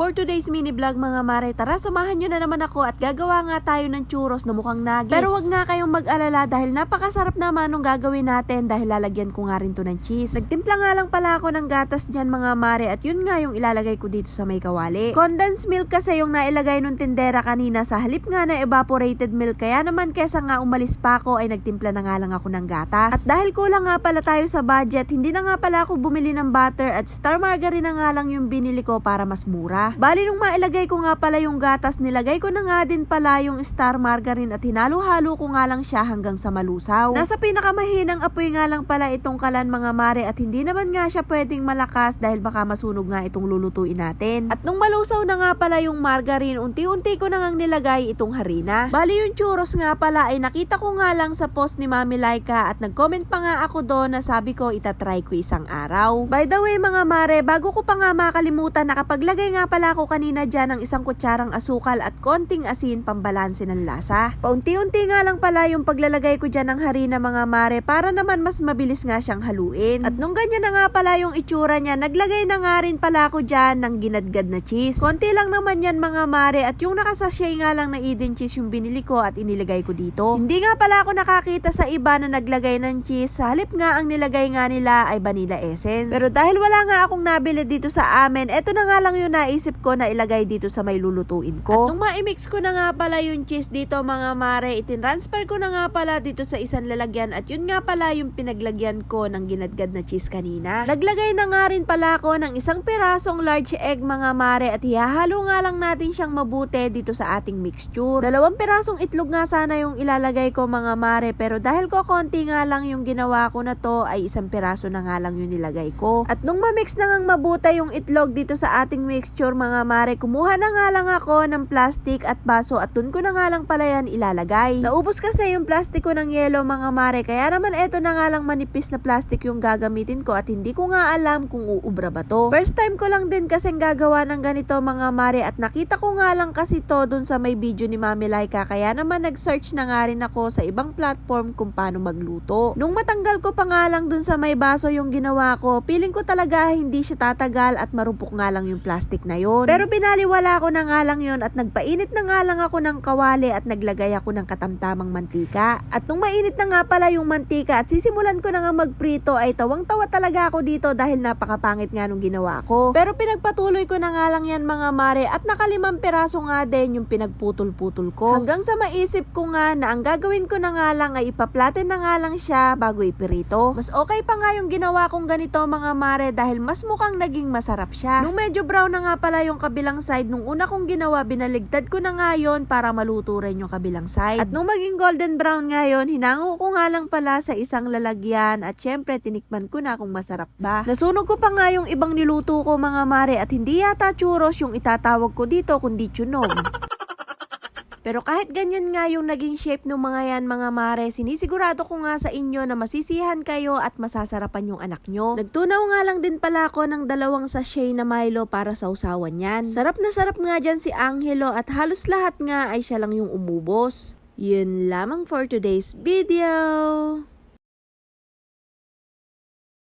For today's mini vlog mga mare, tara samahan nyo na naman ako at gagawa nga tayo ng churros na mukhang nuggets. Pero wag nga kayong mag-alala dahil napakasarap naman nung gagawin natin dahil lalagyan ko nga rin to ng cheese. Nagtimpla nga lang pala ako ng gatas dyan mga mare at yun nga yung ilalagay ko dito sa may kawali. Condensed milk kasi yung nailagay nung tindera kanina sa halip nga na evaporated milk kaya naman kesa nga umalis pa ako ay nagtimpla na nga lang ako ng gatas. At dahil kulang nga pala tayo sa budget, hindi na nga pala ako bumili ng butter at star margarine na nga lang yung binili ko para mas mura. Bali nung mailagay ko nga pala yung gatas, nilagay ko na nga din pala yung star margarine at hinalo-halo ko nga lang siya hanggang sa malusaw. Nasa pinakamahinang apoy nga lang pala itong kalan mga mare at hindi naman nga siya pwedeng malakas dahil baka masunog nga itong lulutuin natin. At nung malusaw na nga pala yung margarine, unti-unti ko na nga nilagay itong harina. Bali yung churros nga pala ay nakita ko nga lang sa post ni Mami Laika at nag-comment pa nga ako doon na sabi ko itatry ko isang araw. By the way mga mare, bago ko pa nga makalimutan, nakapaglagay nga pala ako kanina dyan ng isang kutsarang asukal at konting asin pambalanse ng lasa. Paunti-unti nga lang pala yung paglalagay ko dyan ng harina mga mare para naman mas mabilis nga siyang haluin. At nung ganyan na nga pala yung itsura niya, naglagay na nga rin pala ako dyan ng ginadgad na cheese. Konti lang naman yan mga mare at yung nakasashay nga lang na Eden cheese yung binili ko at inilagay ko dito. Hindi nga pala ako nakakita sa iba na naglagay ng cheese. Sa halip nga ang nilagay nga nila ay vanilla essence. Pero dahil wala nga akong nabili dito sa amin, eto na nga lang yung naisip ko na ilagay dito sa may lulutuin ko. At nung ma-mix ko na nga pala yung cheese dito mga mare, itinransfer ko na nga pala dito sa isang lalagyan at yun nga pala yung pinaglagyan ko ng ginadgad na cheese kanina. Naglagay na nga rin pala ako ng isang pirasong large egg mga mare at ihahalo nga lang natin siyang mabuti dito sa ating mixture. Dalawang pirasong itlog nga sana yung ilalagay ko mga mare pero dahil ko konti nga lang yung ginawa ko na to ay isang piraso na nga lang yung nilagay ko. At nung ma-mix na ngang mabuti yung itlog dito sa ating mixture mga mare, kumuha na nga lang ako ng plastic at baso at dun ko na nga lang pala yan ilalagay. Naubos kasi yung plastic ko ng yelo mga mare kaya naman eto na nga lang manipis na plastic yung gagamitin ko at hindi ko nga alam kung uubra ba to. First time ko lang din kasing gagawa ng ganito mga mare at nakita ko nga lang kasi to dun sa may video ni Mami Laika kaya naman nag-search na nga rin ako sa ibang platform kung paano magluto. Nung matanggal ko pa nga lang dun sa may baso yung ginawa ko, feeling ko talaga hindi siya tatagal at marupok nga lang yung plastic na yon. Pero binaliwala ko na nga lang yon at nagpainit na nga lang ako ng kawali at naglagay ako ng katamtamang mantika. At nung mainit na nga pala yung mantika at sisimulan ko na nga magprito ay tawang-tawa talaga ako dito dahil napakapangit nga nung ginawa ko. Pero pinagpatuloy ko na nga lang yan mga mare at nakalimang piraso nga din yung pinagputol-putol ko. Hanggang sa maisip ko nga na ang gagawin ko na nga lang ay ipaplatin na nga lang siya bago ipirito. Mas okay pa nga yung ginawa kong ganito mga mare dahil mas mukhang naging masarap siya. Nung medyo brown na nga pala yung kabilang side, nung una kong ginawa, binaligtad ko na nga yon para maluto rin yung kabilang side. At nung maging golden brown nga yun, hinango ko nga lang pala sa isang lalagyan at syempre tinikman ko na kung masarap ba. Nasunog ko pa nga yung ibang niluto ko mga mare at hindi yata churros yung itatawag ko dito kundi chunog. Pero kahit ganyan nga yung naging shape ng mga yan mga mare, sinisigurado ko nga sa inyo na masisihan kayo at masasarapan yung anak nyo. Nagtunaw nga lang din pala ako ng dalawang sachet na Milo para sa usawan yan. Sarap na sarap nga dyan si Angelo at halos lahat nga ay siya lang yung umubos. Yun lamang for today's video.